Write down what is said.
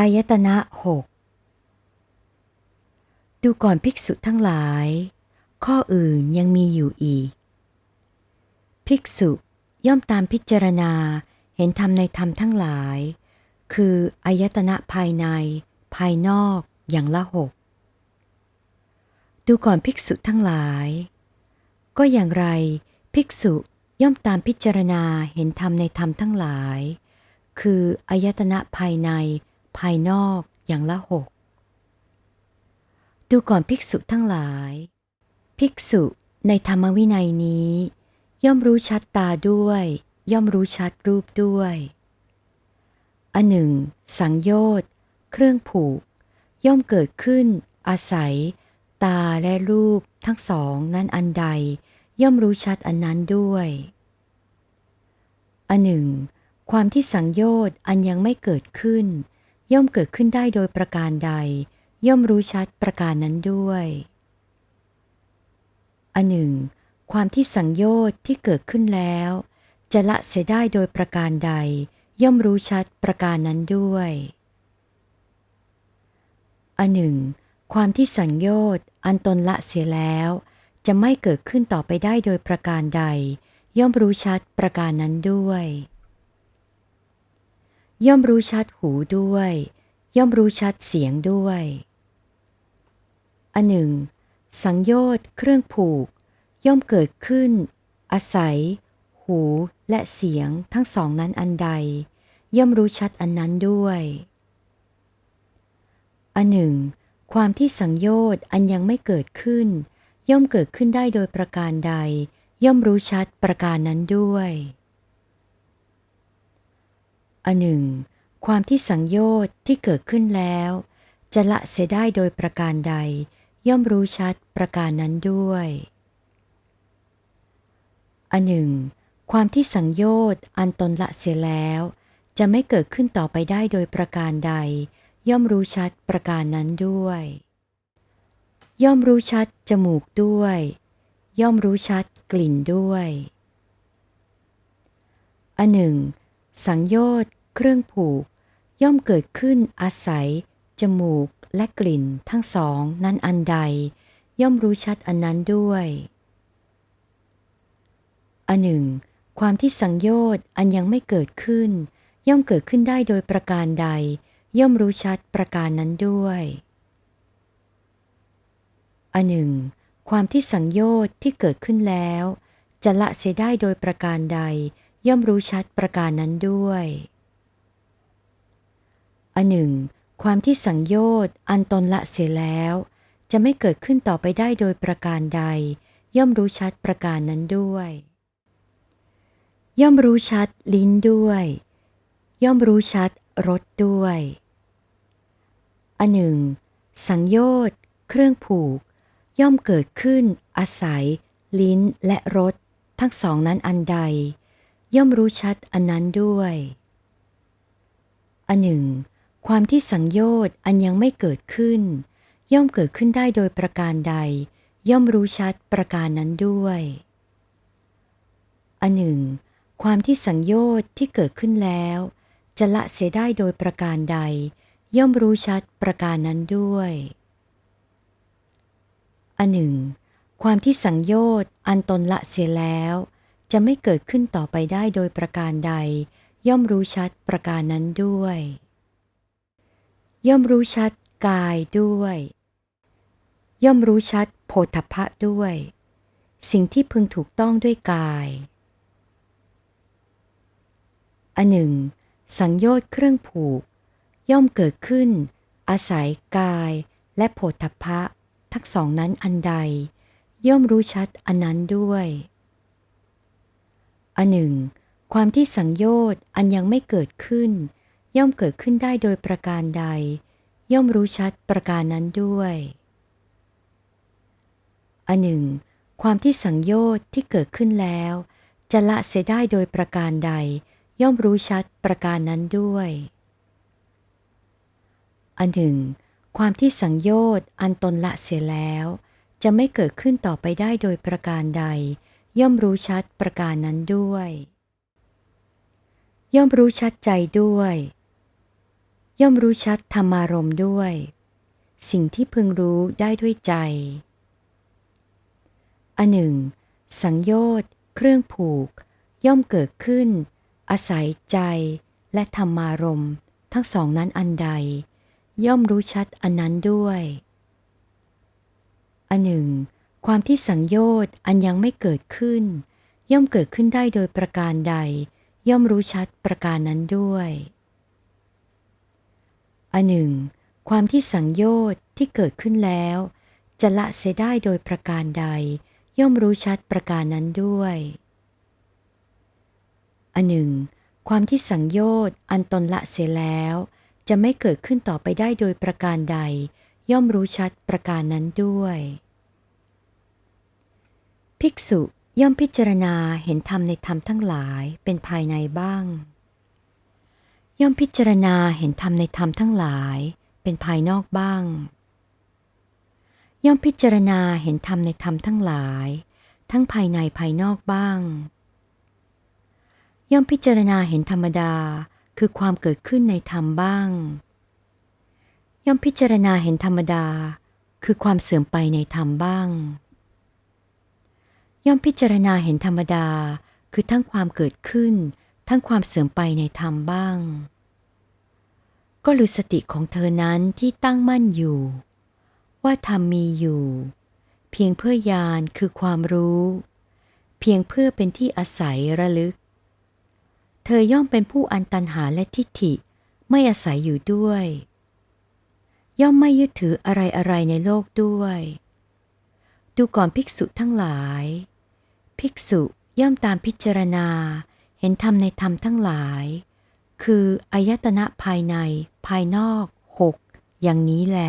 อายตนะหกดูก่อนภิกษุทั้งหลาย ข้ออื่นยังมีอยู่อีก ภิกษุย่อมตามพิจารณาเห็นธรรมในธรรมทั้งหลาย คืออายตนะภายใน ภายนอกอย่างละหก ดูก่อนภิกษุทั้งหลาย ก็อย่างไร ภิกษุย่อมตามพิจารณาเห็นธรรมในธรรมทั้งหลาย คืออายตนะภายใน ภายนอกอย่างละหกดูก่อนภิกษุทั้งหลาย ภิกษุในธรรมวินัยนี้ ย่อมรู้ชัดตาด้วย ย่อมรู้ชัดรูปด้วยอันหนึ่ง สังโยชน์เครื่องผูก ย่อมเกิดขึ้น อาศัย ตาและรูปทั้งสองนั้นอันใด ย่อมรู้ชัดอันนั้นด้วยอันหนึ่ง ความที่สังโยชน์อันยังไม่เกิดขึ้น ย่อมเกิดขึ้นได้โดยประการใด ย่อมรู้ชัดประการนั้นด้วยอันหนึ่ง ความที่สังโยชน์ที่เกิดขึ้นแล้ว จะละเสียได้โดยประการใด ย่อมรู้ชัดประการนั้นด้วยอันหนึ่ง ความที่สังโยชน์อันตนละเสียแล้ว จะไม่เกิดขึ้นต่อไปได้โดยประการใด ย่อมรู้ชัดประการนั้นด้วย ย่อมรู้ชัดหูด้วย ย่อมรู้ชัดเสียงด้วย อันหนึ่ง สังโยชน์เครื่องผูก ย่อมเกิดขึ้น อาศัย หูและเสียงทั้งสองนั้นอันใด ย่อมรู้ชัดอันนั้นด้วยอันหนึ่ง ความที่สังโยชน์อันยังไม่เกิดขึ้น ย่อมเกิดขึ้นได้โดยประการใด ย่อมรู้ชัดประการนั้นด้วย อันหนึ่ง ความที่สังโยชน์ที่เกิดขึ้นแล้ว จะละเสียได้โดยประการใด ย่อมรู้ชัดประการนั้นด้วย อันหนึ่ง ความที่สังโยชน์อันตนละเสียแล้ว จะไม่เกิดขึ้นต่อไปได้โดยประการใด ย่อมรู้ชัดประการนั้นด้วย ย่อมรู้ชัดจมูกด้วย ย่อมรู้ชัดกลิ่นด้วย อันหนึ่ง สังโยชน์เครื่องผูก ย่อมเกิดขึ้นอาศัย จมูกและกลิ่นทั้งสองนั้นอันใด ย่อมรู้ชัดอันนั้นด้วยอันหนึ่ง ความที่สังโยชน์อันยังไม่เกิดขึ้น ย่อมเกิดขึ้นได้โดยประการใด ย่อมรู้ชัดประการนั้นด้วยอันหนึ่ง ความที่สังโยชน์ที่เกิดขึ้นแล้ว จะละเสียได้โดยประการใด ย่อมรู้ชัดประการนั้นด้วยอันหนึ่ง ความที่สังโยชน์อันตนละเสียแล้ว จะไม่เกิดขึ้นต่อไปได้โดยประการใด ย่อมรู้ชัดประการนั้นด้วย ย่อมรู้ชัดลิ้นด้วย ย่อมรู้ชัดรสด้วยอันหนึ่ง สังโยชน์เครื่องผูก ย่อมเกิดขึ้น อาศัย ลิ้นและรสทั้งสองนั้นอันใด ย่อมรู้ชัดอันนั้นด้วย อันหนึ่ง ความที่สังโยชน์อันยังไม่เกิดขึ้น ย่อมเกิดขึ้นได้โดยประการใด ย่อมรู้ชัดประการนั้นด้วย อันหนึ่ง ความที่สังโยชน์ที่เกิดขึ้นแล้ว จะละเสียได้โดยประการใด ย่อมรู้ชัดประการนั้นด้วย อันหนึ่ง ความที่สังโยชน์อันตนละเสียแล้ว จะไม่เกิดขึ้นต่อไปได้โดยประการใด ย่อมรู้ชัดประการนั้นด้วย ย่อมรู้ชัดกายด้วย ย่อมรู้ชัดโพธพะด้วย สิ่งที่พึงถูกต้องด้วยกายอันหนึ่ง สังโยชน์เครื่องผูก ย่อมเกิดขึ้น อาศัยกายและโพธพะ ทั้งสองนั้นอันใด ย่อมรู้ชัดอันนั้นด้วย อันหนึ่ง ความที่สังโยชน์อันยังไม่เกิดขึ้น ย่อมเกิดขึ้นได้โดยประการใด ย่อมรู้ชัดประการนั้นด้วย อันหนึ่ง ความที่สังโยชน์ที่เกิดขึ้นแล้ว จะละเสียได้โดยประการใด ย่อมรู้ชัดประการนั้นด้วย อันหนึ่ง ความที่สังโยชน์อันตนละเสียแล้ว จะไม่เกิดขึ้นต่อไปได้โดยประการใด ย่อมรู้ชัดประการนั้นด้วย ย่อมรู้ชัดใจด้วย ย่อมรู้ชัดธรรมารมด้วย สิ่งที่พึงรู้ได้ด้วยใจ อันหนึ่ง สังโยชน์เครื่องผูก ย่อมเกิดขึ้น อาศัยใจและธรรมารมทั้งสองนั้นอันใด ย่อมรู้ชัดอันนั้นด้วย อันหนึ่ง ความที่สังโยชน์อันยังไม่เกิดขึ้น ย่อมเกิดขึ้นได้โดยประการใด ย่อมรู้ชัดประการนั้นด้วยอันหนึ่ง ความที่สังโยชน์ที่เกิดขึ้นแล้ว จะละเสียได้โดยประการใด ย่อมรู้ชัดประการนั้นด้วยอันหนึ่ง ความที่สังโยชน์อันตนละเสียแล้ว จะไม่เกิดขึ้นต่อไปได้โดยประการใด ย่อมรู้ชัดประการนั้นด้วย ภิกษุย่อมพิจารณาเห็นธรรมในธรรมทั้งหลายเป็นภายในบ้าง ย่อมพิจารณาเห็นธรรมในธรรมทั้งหลายเป็นภายนอกบ้าง ย่อมพิจารณาเห็นธรรมในธรรมทั้งหลาย ทั้งภายในภายนอกบ้าง ย่อมพิจารณาเห็นธรรมดาคือความเกิดขึ้นในธรรมบ้าง ย่อมพิจารณาเห็นธรรมดาคือความเสื่อมไปในธรรมบ้าง ย่อมพิจารณาเห็นธรรมดา คือทั้งความเกิดขึ้น ทั้งความเสื่อมไปในธรรมบ้าง ก็รู้สติของเธอนั้นที่ตั้งมั่นอยู่ ว่าธรรมมีอยู่ เพียงเพื่อยานคือความรู้ เพียงเพื่อเป็นที่อาศัยระลึก เธอย่อมเป็นผู้อันตันหาและทิฏฐิไม่อาศัยอยู่ด้วย ย่อมไม่ยึดถืออะไรอะไรในโลกด้วย ดูก่อนภิกษุทั้งหลาย ภิกษุย่อมตามพิจารณา เห็นธรรมในธรรมทั้งหลาย คืออายตนะภายในภายนอกหกอย่างนี้แล